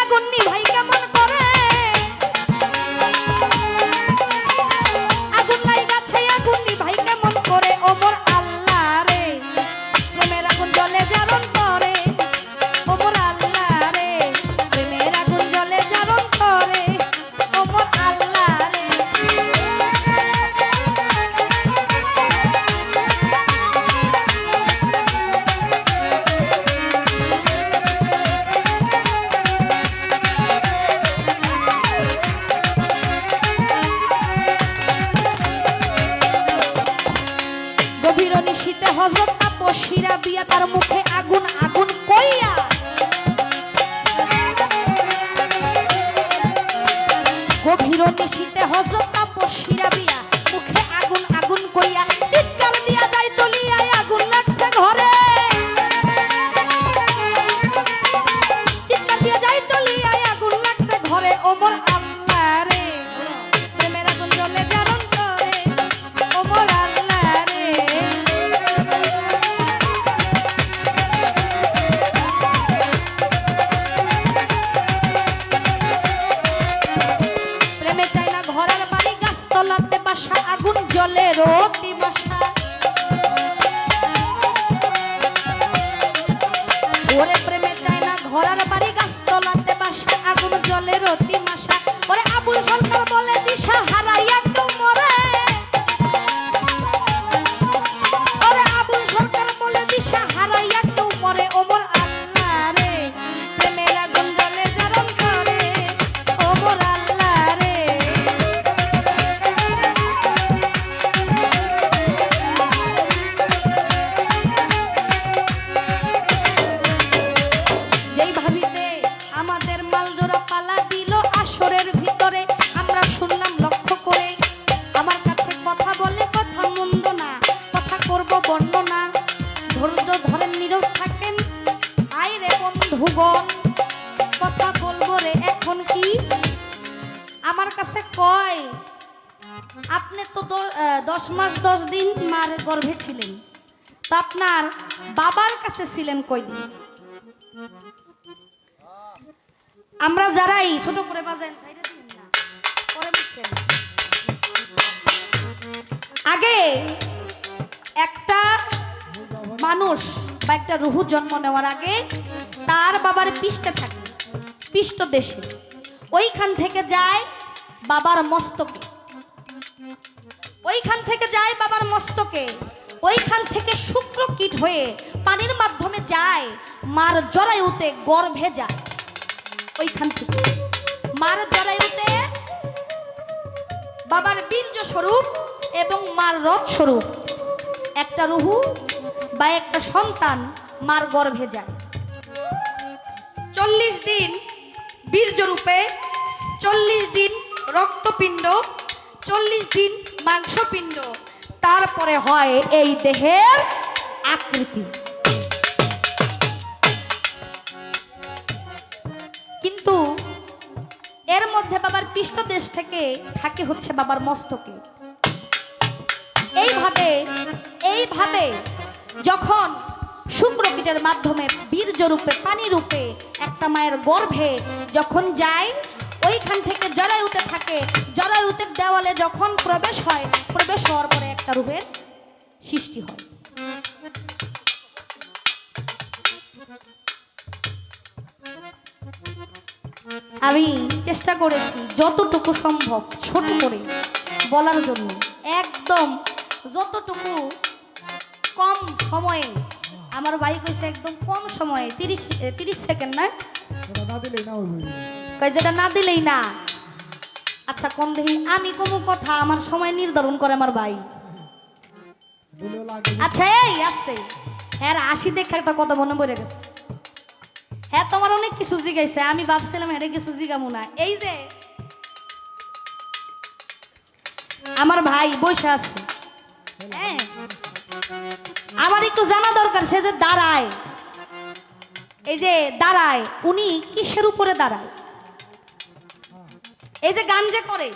আগুন নিভাই ওরে প্রেমে চায় না ঘরের তো আপনার বাবার কাছে ছিলেন কয়দিন? আমরা যারাই ছোট করে বাজান। আগে একটা মানুষ বা একটা রুহু জন্ম নেওয়ার আগে তার বাবার পিষ্টে থাকে, পিষ্ট দেশে। ওইখান থেকে যায় বাবার মস্তকে। ওইখান থেকে যায় বাবার মস্তকে। ওইখান থেকে শুক্র কীট হয়ে পানির মাধ্যমে যায়, মার জরায়ুতে গর্ভে যায়। ওইখান থেকে। মার জরায়ুতে বাবার বীর্য স্বরূপ এবং মার রথ স্বরূপ। একটা রুহু বা একটা সন্তান মার গর্ভে যায়। চল্লিশ দিন বীর্যরূপে, চল্লিশ দিন রক্তপিণ্ড, চল্লিশ দিন মাংসপিণ্ড তারপরে হয় এই দেহের আকৃতি। কিন্তু এর মধ্যে বাবার পৃষ্ঠদেশ থেকে থাকে হচ্ছে বাবার মস্তকে। এইভাবে এইভাবে যখন শুক্রকীটের মাধ্যমে বীর্য রূপে পানি রূপে একটা মায়ের গর্ভে যখন যায়, ওইখান থেকে জরায়ুতে থাকে। জরায়ুতের দেওয়ালে যখন প্রবেশ হয়, প্রবেশ হওয়ার পরে একটা রূপের সৃষ্টি হয়। আমি চেষ্টা করেছি যতটুকু সম্ভব ছোট করে বলার জন্য। একদম যতটুকু কম সময়ে আমার ভাই কইছে একদম কম সময়ে তিরিশ তিরিশ সেকেন্ড না? যেটা না দিলেই না আচ্ছা কোন দেখি আমি কোনো কথা আমার সময় নির্ধারণ করে আমার ভাই। আচ্ছা এই, আসতে। হ্যাঁ আশি দেখে একটা কথা মনে পড়ে গেছে। হ্যাঁ তোমার অনেক কিছু জিগাইছে, আমি ভাবছিলাম হ্যাঁ কিছু জিগামু না। এই যে, আমার ভাই বসে আছে। হ্যাঁ আমার একটু জানা দরকার, সে যে দাঁড়ায়। এই যে দাঁড়ায়, উনি কিসের উপরে দাঁড়ায়? এই যে গান যে করে,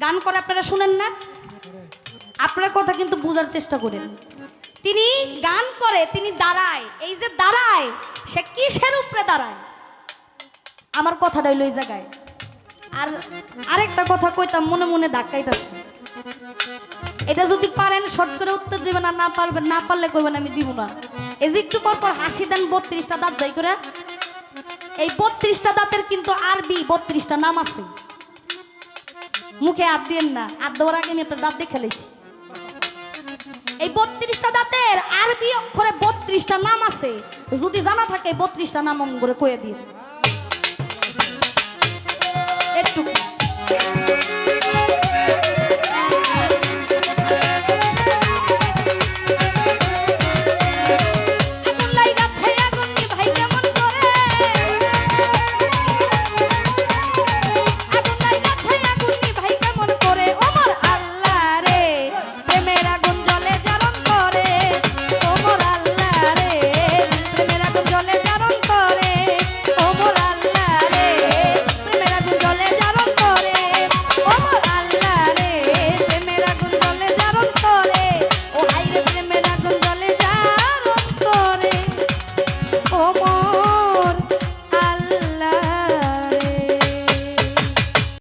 গান করে আপনারা শুনেন না? আপনার কথা কিন্তু বোঝার চেষ্টা করেন। তিনি গান করে, তিনি দাঁড়ায়। এই যে দাঁড়ায়, সে কিসের উপরে দাঁড়ায়? আমার কথাটা এই জায়গায়। আর আরেকটা কথা কইতাম, মনে মনে ধাক্কাইতাছে। এটা যদি পারেন, শর্ট করে উত্তর দিবেন, আর না পারবেন, না পারলে কইবেন আমি দিব না। এই যে একটু পর পর হাসি দেন বত্রিশটা দাঁত, যাই করে। এই বত্রিশটা দাঁতের কিন্তু আরবি, বত্রিশটা নাম আছে। মুখে হাত দিয়েন না। হাত দেওয়ার আগে আমি আপনার দাঁত দেখে লেছি। এই বত্রিশটা দাঁতের আরবি অক্ষরে বত্রিশটা নাম আছে। যদি জানা থাকে বত্রিশটা নাম করে কয়ে দিন